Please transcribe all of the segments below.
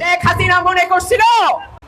শেখ হাসিনা মনে করছিল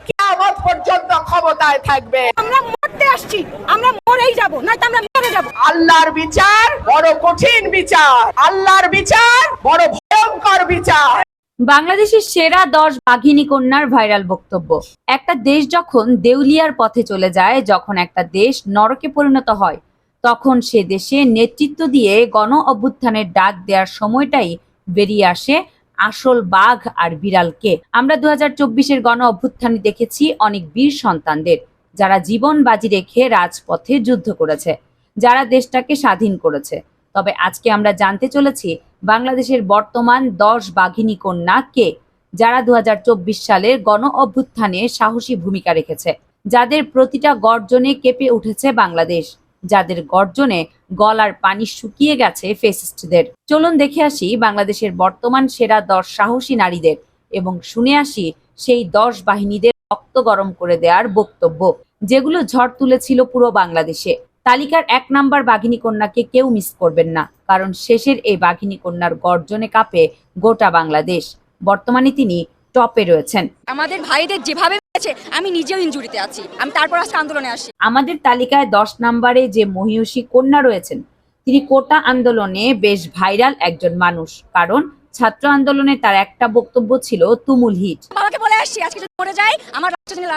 কিয়ামত পর্যন্ত ক্ষমতায় থাকবে। আমরা মরতে আসছি আমরা মরেই যাব নয়তো আমরা মেরে যাব। আল্লাহর বিচার বড় কঠিন বিচার। আল্লাহর বিচার বড় ভয়ঙ্কর বিচার। বাংলাদেশের সেরা দশ বাঘিনী কন্যার ভাইরাল বক্তব্য। একটা দেশ যখন দেউলিয়ার পথে চলে যায় যখন একটা দেশ নরকে পরিণত হয় তখন সে দেশে নেতৃত্ব দিয়ে গণ অভ্যুত্থানের ডাক দেওয়ার সময়টাই বেরিয়ে আসে আসল বাঘ আর বিড়ালকে। আমরা দু হাজার চব্বিশের গণ অভ্যুত্থানে দেখেছি অনেক বীর সন্তানদের, যারা জীবন বাজি রেখে রাজপথে যুদ্ধ করেছে, যারা দেশটাকে স্বাধীন করেছে। তবে আজকে আমরা জানতে চলেছি বাংলাদেশের বর্তমান দশ বাঘিনী কন্যা কে, যারা দু হাজার চব্বিশ সালের গণ অভ্যুত্থানে সাহসী ভূমিকা রেখেছে, যাদের প্রতিটা গর্জনে কেঁপে উঠেছে বাংলাদেশ। যাদের গর্জনে গলার পানি শুকিয়ে গেছে ফেসিস্টদের চলুন দেখে আসি বাংলাদেশের বর্তমান সেরা দশ সাহসী নারীদের এবং শুনে আসি সেই দশ বাহিনীদের রক্ত গরম করে দেওয়ার বক্তব্য, যেগুলো ঝড় তুলেছিল পুরো বাংলাদেশে। তালিকার এক নাম্বার বাঘিনী কন্যাকে কেউ মিস করবেন না, কারণ শেষের এই বাঘিনী কন্যার গর্জনে কাঁপে গোটা বাংলাদেশ। বর্তমানে তিনি টপে রয়েছেন। আমাদের ভাইদের যেভাবে আমি নিজেও ইনজুরিতে আছি। আমি তারপর আজকে আন্দোলনে আসি। আমাদের তালিকায় দশ নম্বরে যে মহিষী কন্যা রয়েছেন তিনি কোটা আন্দোলনে বেশ ভাইরাল একজন মানুষ। কারণ ছাত্র আন্দোলনে তার একটা বক্তব্য ছিল তুমুল হিট। বাবাকে বলে আসছি আজকে যদি মরে যাই আমার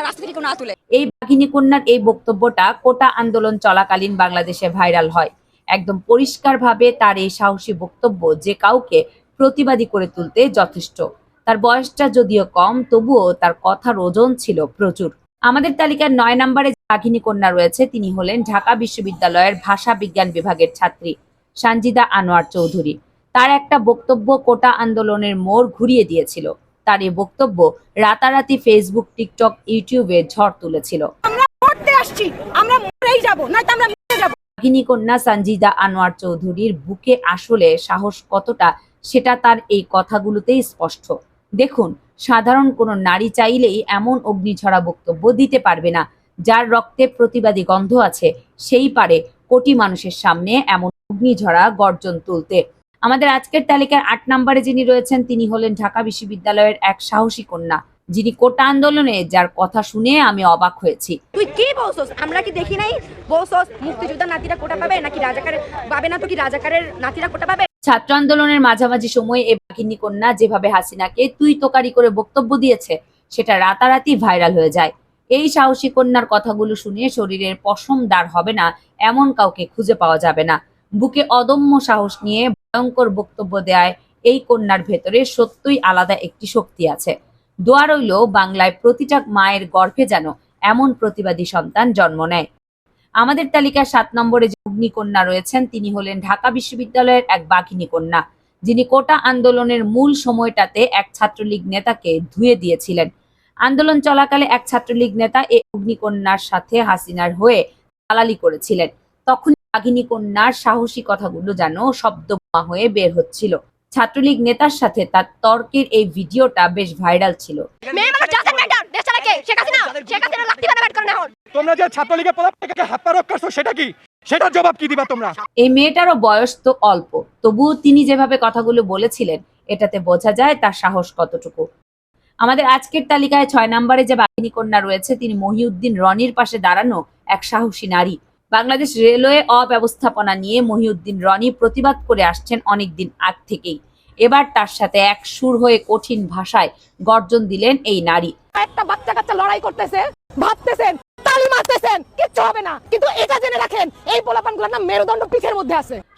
রাস্তা থেকে কেউ না তুলে। এই বাঘিনী কন্যার এই বক্তব্যটা কোটা আন্দোলন চলাকালীন বাংলাদেশে ভাইরাল হয়। একদম পরিষ্কারভাবে তার এই সাহসী বক্তব্য যে কাউকে প্রতিবাদী করে তুলতে যথেষ্ট। তার বয়সটা যদিও কম তবুও তার কথার ওজন ছিল প্রচুর। আমাদের তালিকার নয় নম্বরে বাঘিনী কন্যা রয়েছে তিনি হলেন ঢাকা বিশ্ববিদ্যালয়ের ভাষা বিজ্ঞান বিভাগের ছাত্রী সানজিদা আনোয়ার চৌধুরী। তার একটা বক্তব্য কোটা আন্দোলনের মোড় ঘুরিয়ে দিয়েছিল। তার এই বক্তব্য রাতারাতি ফেসবুক টিকটক ইউটিউবে ঝড় তুলেছিল। আমরা মরতে মরেই যাব নয়তো আমরা মেরে বাঘিনী কন্যা সঞ্জিদা আনোয়ার চৌধুরীর বুকে আসলে সাহস কতটা সেটা তার এই কথাগুলোতেই স্পষ্ট। দেখুন, সাধারণ কোনো নারী চাইলেই এমন অগ্নিঝরা বক্তব্য দিতে পারবে না, যার রক্তে প্রতিবাদী গন্ধ আছে, সেই পারে কোটি মানুষের সামনে এমন অগ্নিঝরা গর্জন তুলতে। আমাদের আজকের তালিকার আট নম্বরে যিনি রয়েছেন, তিনি হলেন ঢাকা বিশ্ববিদ্যালয়ের এক সাহসী কন্যা, যিনি কোটা আন্দোলনে, যার কথা শুনে আমি অবাক হয়েছি। তুই কি বলছস? আমরা কি দেখি নাই? বলছস, মুক্তিযোদ্ধার নাতিরা কোটা পাবে, নাকি রাজাকারের পাবে না তো কি রাজাকারের নাতিরা কোটা পাবে? ছাত্র আন্দোলনের মাঝামাঝি সময়ে এই বাঘিনী কন্যা যেভাবে হাসিনাকে তুই তোকারি করে বক্তব্য দিয়েছে, সেটা রাতারাতি ভাইরাল হয়ে যায়। এই সাহসী কন্যার কথাগুলো শুনে শরীরের পশম দাঁড় হবে না, এমন কাউকে খুঁজে পাওয়া যাবে না। বুকে অদম্য সাহস নিয়ে ভয়ঙ্কর বক্তব্য দেয় এই কন্যার ভেতরে সত্যই আলাদা একটি শক্তি আছে। দোয়া রইল বাংলায় প্রতিটা মায়ের গর্ভে যেন এমন প্রতিবাদী সন্তান জন্ম নেয়। আমাদের তালিকায় সাত নম্বরে যে অগ্নিকন্যা রয়েছেন, তিনি হলেন ঢাকা বিশ্ববিদ্যালয়ের এক বাঘিনী কন্যা, যিনি কোটা আন্দোলনের মূল সময়টাতে এক ছাত্রলীগ নেতাকে ধুয়ে দিয়েছিলেন। আন্দোলন চলাকালে এক ছাত্রলীগ নেতা এই অগ্নিকন্যার সাথে হাসিনার হয়ে দালালি করেছিলেন। তখন বাঘিনী কন্যার সাহসী কথাগুলো যেন শব্দমা হয়ে বের হচ্ছিল। ছাত্রলীগ নেতার সাথে তার তর্কের এই ভিডিওটা বেশ ভাইরাল ছিল। মেয়ে মানুষ জানেন ম্যাডাম দেশ চালায় কে শেখ হাসিনা শেখ হাসিনা লাত্তি বানা ব্যাট করে না এখন। তোমরা যে ছাত্রলীগের করছ সেটা কি? সেটার জবাব কি দিবা তোমরা? এই মেয়েটারও বয়স তো অল্প তবুও তিনি যেভাবে কথাগুলো বলেছিলেন এটাতে বোঝা যায় তার সাহস কতটুকু। আমাদের আজকের তালিকায় ছয় নম্বরে যে বাহিনী কন্যা রয়েছে তিনি মহিউদ্দিন রনির পাশে দাঁড়ানো এক সাহসী নারী। বাংলাদেশ রেলওয়ে অব্যবস্থাপনা নিয়ে মহিউদ্দিন রনি প্রতিবাদ করে আসছেন অনেকদিন আগ থেকেই। এবার তার সাথে এক সুর হয়ে কঠিন ভাষায় গর্জন দিলেন এই নারী। একটা কাচ্চা লড়াই করতেছে ভাবতেছেন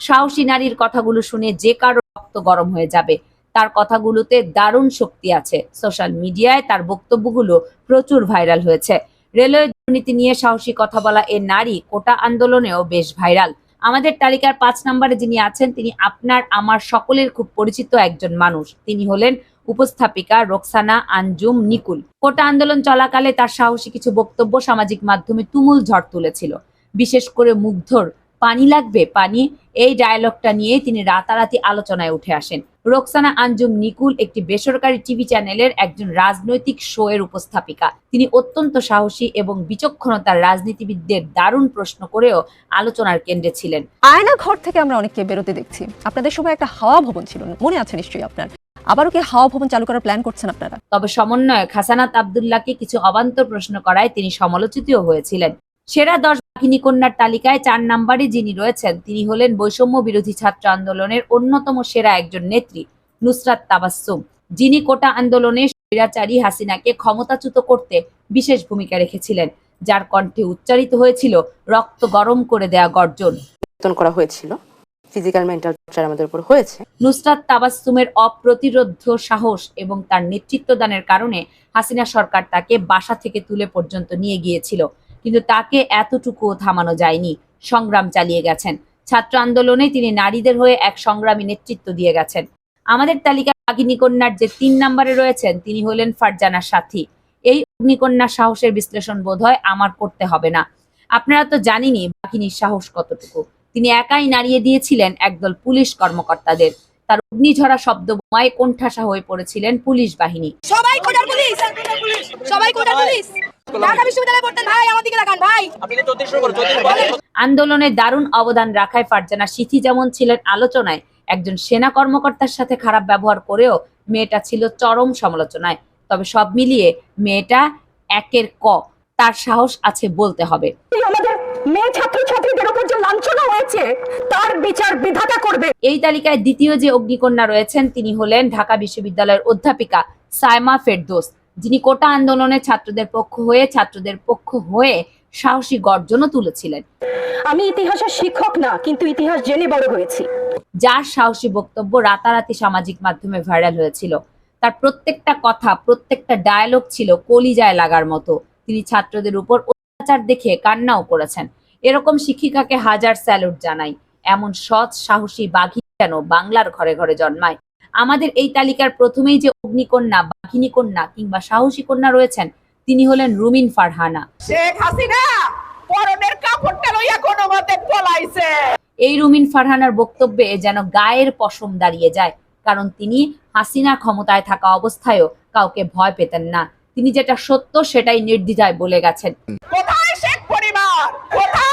সাহসী নারীর কথাগুলো শুনে যে কারও রক্ত গরম হয়ে যাবে, তার কথাগুলোতে দারুণ শক্তি আছে। সোশ্যাল মিডিয়ায় তার বক্তব্যগুলো প্রচুর ভাইরাল হয়েছে। রেলওয়ে দুর্নীতি নিয়ে সাহসী কথা বলা এ নারী কোটা আন্দোলনেও বেশ ভাইরাল। আমাদের তালিকার পাঁচ নম্বরে যিনি আছেন, তিনি আপনার, আমার সকলের খুব পরিচিত একজন মানুষ। তিনি হলেন উপস্থাপিকা রোকসানা আঞ্জুম নিকুল। কোটা আন্দোলন চলাকালে তার সাহসী কিছু বক্তব্য সামাজিক মাধ্যমে তুমুল ঝড় তুলেছিল। বিশেষ করে মুগ্ধর পানি লাগবে পানি এই ডায়লগটা নিয়ে তিনি রাতারাতি আলোচনায় উঠে আসেন। রোকসানা আঞ্জুম নিকুল একটি বেসরকারি টিভি চ্যানেলের একজন রাজনৈতিক শো এর উপস্থাপিকা। তিনি অত্যন্ত সাহসী এবং বিচক্ষণতার রাজনীতিবিদদের দারুণ প্রশ্ন করেও আলোচনার কেন্দ্রে ছিলেন। আয়না ঘর থেকে আমরা অনেককে বেরোতে দেখছি। আপনাদের সময় একটা হাওয়া ভবন ছিল মনে আছে নিশ্চয়ই আপনার? আবারও কি হাওয়া ভবন চালু করার প্ল্যান করছেন আপনারা? তবে সমন্বয়ক হাসানাত আবদুল্লাহকে কিছু অবান্তর প্রশ্ন করায় তিনি সমালোচিতও হয়েছিলেন। সেরা দশ বাঘিনী কন্যার তালিকায় চার নম্বরে যিনি রয়েছেন তিনি হলেন বৈষম্য বিরোধী ছাত্র আন্দোলনের অন্যতম সেরা একজন নেত্রী নুসরাত তাবাসসুম যিনি কোটা আন্দোলনে স্বৈরাচারী হাসিনাকে ক্ষমতাচ্যুত করতে বিশেষ ভূমিকা রেখেছিলেন যার কণ্ঠে উচ্চারিত হয়েছিল রক্ত গরম করে দেয়া গর্জন। করা হয়েছিল ফিজিক্যাল মেন্টাল টর্চার আমাদের উপর হয়েছে। নুসরাত তাবাসসুমের অপ্রতিরোধ সাহস এবং তার নেতৃত্বদানের কারণে হাসিনা সরকার তাকে বাসা থেকে তুলে পর্যন্ত নিয়ে গিয়েছিল। কিন্তু তাকে এতটুকুও থামানো যায়নি। সংগ্রাম চালিয়ে গেছেন। ছাত্র আন্দোলনে তিনি নারীদের হয়ে এক সংগ্রামী নেতৃত্ব দিয়ে গেছেন। আমাদের তালিকায় অগ্নিকন্যার যে তিন নম্বরে রয়েছেন, তিনি হলেন ফারজানা সাথী। এই অগ্নিকন্যার সাহসের বিশ্লেষণ বোধ হয় আমার করতে হবে না। আপনারা তো জানেনই, বাঘিনীর সাহস কতটুকু। তিনি একাই নাড়িয়ে দিয়েছিলেন একদল পুলিশ কর্মকর্তাদের। তার অগ্নিঝরা শব্দ বোমায় কোণঠাসা হয়ে পড়েছিলেন পুলিশ বাহিনী। সবাই কোটার পুলিশ সবাই কোটার পুলিশ? ঢাকা বিশ্ববিদ্যালয়ে পড়তেন ভাই আমার দিকে তাকান ভাই। আন্দোলনে দারুণ অবদান রাখায় ফারজানা সিথি যেমন ছিলেন আলোচনায় একজন সেনা কর্মকর্তার সাথে খারাপ ব্যবহার করেও মেয়েটা ছিল চরম সমালোচনায়। তবে সব মিলিয়ে মেয়েটা একের ক তার সাহস আছে বলতে হবে। মেয়ে ছাত্রছাত্রীদের উপর যে লাঞ্ছনা হয়েছে তার বিচার বিধাতা করবে। এই তালিকায় দ্বিতীয় যে অগ্নিকন্যা রয়েছেন তিনি হলেন ঢাকা বিশ্ববিদ্যালয়ের অধ্যাপিকা সাইমা ফেরদোস যিনি কোটা আন্দোলনে ছাত্রদের পক্ষ হয়ে ছাত্রদের পক্ষ হয়ে সাহসী গর্জনও তুলেছিলেন। আমি ইতিহাসের শিক্ষক না কিন্তু ইতিহাস জেনে বড় হয়েছি। যার সাহসী বক্তব্য রাতারাতি সামাজিক মাধ্যমে ভাইরাল হয়েছিল। তার প্রত্যেকটা কথা প্রত্যেকটা ডায়ালগ ছিল কলিজায় লাগার মতো। তিনি ছাত্রদের উপর অত্যাচার দেখে কান্নাও করেছেন। এরকম শিক্ষিকাকে হাজার স্যালুট জানাই। এমন সৎ সাহসী বাঘী যেন বাংলার ঘরে ঘরে জন্মায়। আমাদের এই তালিকার প্রথমেই যে অগ্নিকন্যা বাঘিনী কন্যা কিংবা সাহসী কন্যা রয়েছেন তিনি হলেন রুমিন ফারহানা। শেখ হাসিনা পরনের কাপড়টা লইয়া কোনো মতে পলাইছে। এই রুমিন ফারহানার বক্তব্যে যেন গায়ের পশম দাঁড়িয়ে যায় কারণ তিনি হাসিনা ক্ষমতায় থাকা অবস্থায়ও কাউকে ভয় পেতেন না। তিনি যেটা সত্য সেটাই নির্দ্বিধায় বলে গেছেন। কোথায় শেখ পরিবার? কোথায়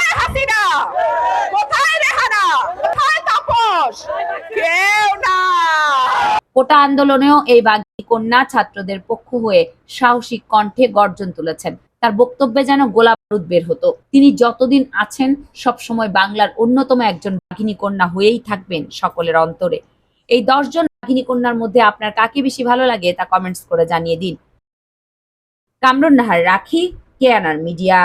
কোটা আন্দোলনেও এই বাগী কন্যা ছাত্রদের পক্ষ হয়ে সাহসিক কণ্ঠে গর্জন তুলেছেন। তার বক্তব্যে যেন গোলা বারুদ বের হতো। তিনি যতদিন আছেন, সবসময় বাংলার অন্যতম একজন বাঘিনী কন্যা হয়েই থাকবেন সকলের অন্তরে। এই দশজন বাঘিনী কন্যার মধ্যে আপনার কাকে বেশি ভালো লাগে তা কমেন্টস করে জানিয়ে দিন। কামরুন নাহার রাখি, কেয়ানার মিডিয়া।